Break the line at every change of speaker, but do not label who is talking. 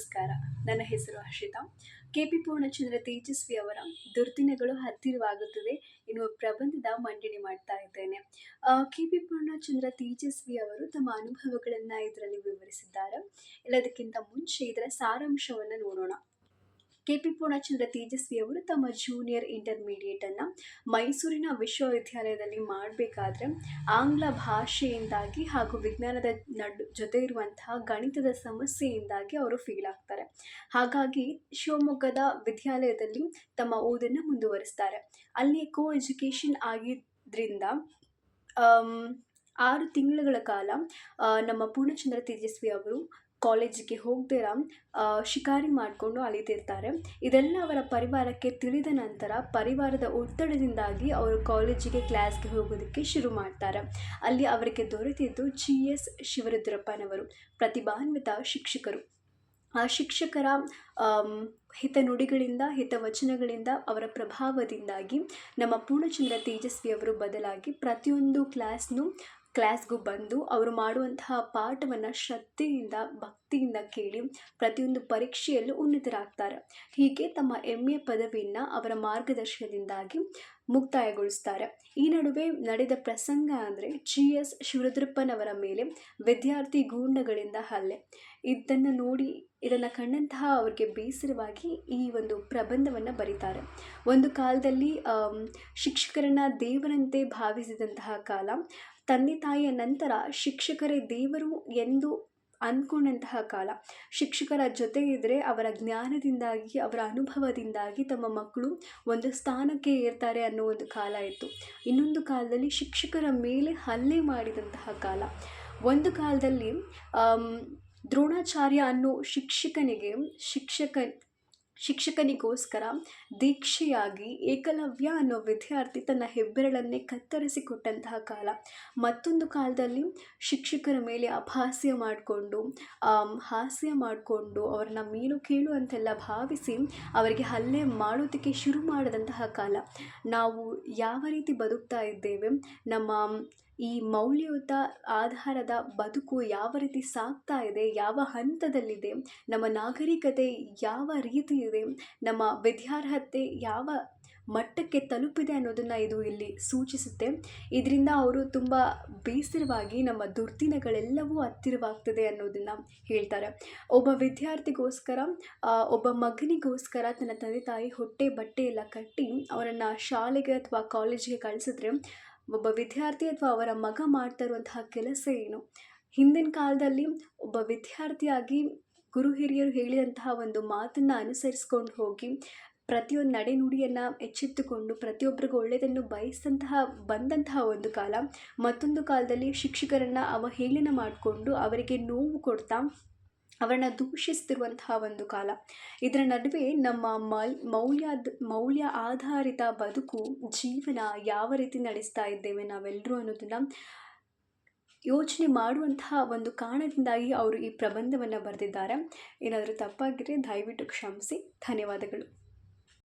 ನಮಸ್ಕಾರ. ನನ್ನ ಹೆಸರು ಹರ್ಷಿತಾ. ಕೆ ಪಿ ಪೂರ್ಣಚಂದ್ರ ತೇಜಸ್ವಿ ಅವರ ದುರ್ದಿನಗಳು ಹತ್ತಿರವಾಗುತ್ತದೆ ಎನ್ನುವ ಪ್ರಬಂಧದ ಮಂಡನೆ ಮಾಡ್ತಾ ಇದ್ದೇನೆ. ಕೆ ಪಿ ಪೂರ್ಣಚಂದ್ರ ತೇಜಸ್ವಿ ಅವರು ತಮ್ಮ ಅನುಭವಗಳನ್ನು ಇದರಲ್ಲಿ ವಿವರಿಸಿದ್ದಾರೆ. ಎಲ್ಲದಕ್ಕಿಂತ ಮುಂಚೆ ಇದರ ಸಾರಾಂಶವನ್ನು ನೋಡೋಣ. ಕೆ ಪಿ ಪೂರ್ಣಚಂದ್ರ ತೇಜಸ್ವಿ ಅವರು ತಮ್ಮ ಜೂನಿಯರ್ ಇಂಟರ್ಮೀಡಿಯೇಟನ್ನು ಮೈಸೂರಿನ ವಿಶ್ವವಿದ್ಯಾಲಯದಲ್ಲಿ ಮಾಡಬೇಕಾದ್ರೆ ಆಂಗ್ಲ ಭಾಷೆಯಿಂದಾಗಿ ಹಾಗೂ ವಿಜ್ಞಾನದ ನಡು, ಜೊತೆ ಇರುವಂತಹ ಗಣಿತದ ಸಮಸ್ಯೆಯಿಂದಾಗಿ ಅವರು ಫೀಲ್ ಆಗ್ತಾರೆ. ಹಾಗಾಗಿ ಶಿವಮೊಗ್ಗದ ವಿದ್ಯಾಲಯದಲ್ಲಿ ತಮ್ಮ ಓದನ್ನು ಮುಂದುವರಿಸ್ತಾರೆ. ಅಲ್ಲಿ ಕೋ ಎಜುಕೇಷನ್ ಆಗಿದ್ದರಿಂದ ಆರು ತಿಂಗಳುಗಳ ಕಾಲ ನಮ್ಮ ಪೂರ್ಣಚಂದ್ರ ತೇಜಸ್ವಿ ಅವರು ಕಾಲೇಜಿಗೆ ಹೋಗದೇ ಆ, ಶಿಕಾರಿ ಮಾಡಿಕೊಂಡು ಅಳಿತಿರ್ತಾರೆ. ಇದೆಲ್ಲ ಅವರ ಪರಿವಾರಕ್ಕೆ ತಿಳಿದ ನಂತರ ಪರಿವಾರದ ಒತ್ತಡದಿಂದಾಗಿ ಅವರು ಕಾಲೇಜಿಗೆ ಕ್ಲಾಸ್ಗೆ ಹೋಗೋದಕ್ಕೆ ಶುರು ಮಾಡ್ತಾರೆ. ಅಲ್ಲಿ ಅವರಿಗೆ ದೊರೆತಿದ್ದು ಜಿ. ಎಸ್. ಶಿವರುದ್ರಪ್ಪನವರು ಪ್ರತಿಭಾನ್ವಿತ ಶಿಕ್ಷಕರು. ಆ ಶಿಕ್ಷಕರ ಹಿತನುಡಿಗಳಿಂದ ಹಿತವಚನಗಳಿಂದ ಅವರ ಪ್ರಭಾವದಿಂದಾಗಿ ನಮ್ಮ ಪೂರ್ಣಚಂದ್ರ ತೇಜಸ್ವಿಯವರು ಬದಲಾಗಿ ಪ್ರತಿಯೊಂದು ಕ್ಲಾಸ್ನು ಕ್ಲಾಸ್ಗೂ ಬಂದು ಅವರು ಮಾಡುವಂತಹ ಪಾಠವನ್ನು ಶ್ರದ್ಧೆಯಿಂದ, ಭಕ್ತಿಯಿಂದ ಕೇಳಿ ಪ್ರತಿಯೊಂದು ಪರೀಕ್ಷೆಯಲ್ಲೂ ಉನ್ನತರಾಗ್ತಾರೆ. ಹೀಗೆ ತಮ್ಮ ಎಂ ಎ ಪದವಿಯನ್ನು ಅವರ ಮಾರ್ಗದರ್ಶನದಿಂದಾಗಿ ಮುಕ್ತಾಯಗೊಳಿಸ್ತಾರೆ. ಈ ನಡುವೆ ನಡೆದ ಪ್ರಸಂಗ ಅಂದರೆ ಜಿ ಎಸ್ ಶಿವರುದ್ರಪ್ಪನವರ ಮೇಲೆ ವಿದ್ಯಾರ್ಥಿ ಗೂಂಡಗಳಿಂದ ಹಲ್ಲೆ. ಇದನ್ನು ನೋಡಿ, ಇದನ್ನು ಕಂಡಂತಹ ಅವರಿಗೆ ಬೇಸರವಾಗಿ ಈ ಒಂದು ಪ್ರಬಂಧವನ್ನು ಬರೀತಾರೆ. ಒಂದು ಕಾಲದಲ್ಲಿ ಶಿಕ್ಷಕರನ್ನು ದೇವರಂತೆ ಭಾವಿಸಿದಂತಹ ಕಾಲ ತಂದೆ ತಾಯಿಯ ನಂತರ ಶಿಕ್ಷಕರೇ ದೇವರು ಎಂದು ಅಂದ್ಕೊಂಡಂತಹ ಕಾಲ. ಶಿಕ್ಷಕರ ಜೊತೆ ಇದ್ದರೆ ಅವರ ಜ್ಞಾನದಿಂದಾಗಿ, ಅವರ ಅನುಭವದಿಂದಾಗಿ ತಮ್ಮ ಮಕ್ಕಳು ಒಂದು ಸ್ಥಾನಕ್ಕೆ ಏರ್ತಾರೆ ಅನ್ನೋ ಒಂದು ಕಾಲ ಇತ್ತು. ಇನ್ನೊಂದು ಕಾಲದಲ್ಲಿ ಶಿಕ್ಷಕರ ಮೇಲೆ ಹಲ್ಲೆ ಮಾಡಿದಂತಹ ಕಾಲ. ಒಂದು ಕಾಲದಲ್ಲಿ ದ್ರೋಣಾಚಾರ್ಯ ಅನ್ನೋ ಶಿಕ್ಷಕನಿಗೆ ಶಿಕ್ಷಕ ಶಿಕ್ಷಕನಿಗೋಸ್ಕರ ದೀಕ್ಷೆಯಾಗಿ ಏಕಲವ್ಯ ಅನ್ನೋ ವಿದ್ಯಾರ್ಥಿ ತನ್ನ ಹೆಬ್ಬೆರಳನ್ನೇ ಕತ್ತರಿಸಿಕೊಟ್ಟಂತಹ ಕಾಲ. ಮತ್ತೊಂದು ಕಾಲದಲ್ಲಿ ಶಿಕ್ಷಕರ ಮೇಲೆ ಅಪಹಾಸ್ಯ ಮಾಡಿಕೊಂಡು ಹಾಸ್ಯ ಮಾಡಿಕೊಂಡು ಅವರನ್ನ ಮೀನು ಕೀಳು ಅಂತೆಲ್ಲ ಭಾವಿಸಿ ಅವರಿಗೆ ಹಲ್ಲೆ ಮಾಡೋದಕ್ಕೆ ಶುರು ಮಾಡಿದಂತಹ ಕಾಲ. ನಾವು ಯಾವ ರೀತಿ ಬದುಕ್ತಾ ಇದ್ದೇವೆ? ನಮ್ಮ ಈ ಮೌಲ್ಯಯುತ ಆಧಾರದ ಬದುಕು ಯಾವ ರೀತಿ ಸಾಗ್ತಾ ಇದೆ, ಯಾವ ಹಂತದಲ್ಲಿದೆ, ನಮ್ಮ ನಾಗರಿಕತೆ ಯಾವ ರೀತಿ ಇದೆ, ನಮ್ಮ ವಿದ್ಯಾರ್ಹತೆ ಯಾವ ಮಟ್ಟಕ್ಕೆ ತಲುಪಿದೆ ಅನ್ನೋದನ್ನು ಇದು ಇಲ್ಲಿ ಸೂಚಿಸುತ್ತೆ. ಇದರಿಂದ ಅವರು ತುಂಬ ಬೇಸರವಾಗಿ ನಮ್ಮ ದುರ್ದಿನಗಳೆಲ್ಲವೂ ಹತ್ತಿರವಾಗ್ತದೆ ಅನ್ನೋದನ್ನು ಹೇಳ್ತಾರೆ. ಒಬ್ಬ ವಿದ್ಯಾರ್ಥಿಗೋಸ್ಕರ ಒಬ್ಬ ಮಗನಿಗೋಸ್ಕರ ತನ್ನ ತಂದೆ ತಾಯಿ ಹೊಟ್ಟೆ ಬಟ್ಟೆ ಎಲ್ಲ ಕಟ್ಟಿ ಅವರನ್ನು ಶಾಲೆಗೆ ಅಥವಾ ಕಾಲೇಜಿಗೆ ಕಳಿಸಿದ್ರೆ ಒಬ್ಬ ವಿದ್ಯಾರ್ಥಿ ಅಥವಾ ಅವರ ಮಗ ಮಾಡ್ತಾ ಇರುವಂತಹ ಕೆಲಸ ಏನು? ಹಿಂದಿನ ಕಾಲದಲ್ಲಿ ಒಬ್ಬ ವಿದ್ಯಾರ್ಥಿಯಾಗಿ ಗುರು ಹಿರಿಯರು ಹೇಳಿದಂತಹ ಒಂದು ಮಾತನ್ನು ಅನುಸರಿಸ್ಕೊಂಡು ಹೋಗಿ ಪ್ರತಿಯೊಂದು ನಡೆನುಡಿಯನ್ನು ಎಚ್ಚೆತ್ತುಕೊಂಡು ಪ್ರತಿಯೊಬ್ಬರಿಗೂ ಒಳ್ಳೆಯದನ್ನು ಬಯಸಿದಂತಹ, ಬಂದಂತಹ ಒಂದು ಕಾಲ. ಮತ್ತೊಂದು ಕಾಲದಲ್ಲಿ ಶಿಕ್ಷಕರನ್ನು ಅವಹೇಳನ ಮಾಡಿಕೊಂಡು ಅವರಿಗೆ ನೋವು ಕೊಡ್ತಾ ಅವರನ್ನ ದೂಷಿಸ್ತಿರುವಂತಹ ಒಂದು ಕಾಲ. ಇದರ ನಡುವೆ ನಮ್ಮ ಮಲ್ ಮೌಲ್ಯ ಮೌಲ್ಯ ಆಧಾರಿತ ಬದುಕು, ಜೀವನ ಯಾವ ರೀತಿ ನಡೆಸ್ತಾ ಇದ್ದೇವೆ ನಾವೆಲ್ಲರೂ ಅನ್ನೋದನ್ನು ಯೋಚನೆ ಮಾಡುವಂತಹ ಒಂದು ಕಾರಣದಿಂದಾಗಿ ಅವರು ಈ ಪ್ರಬಂಧವನ್ನು ಬರೆದಿದ್ದಾರೆ. ಏನಾದರೂ ತಪ್ಪಾಗಿದ್ದರೆ ದಯವಿಟ್ಟು ಕ್ಷಮಿಸಿ. ಧನ್ಯವಾದಗಳು.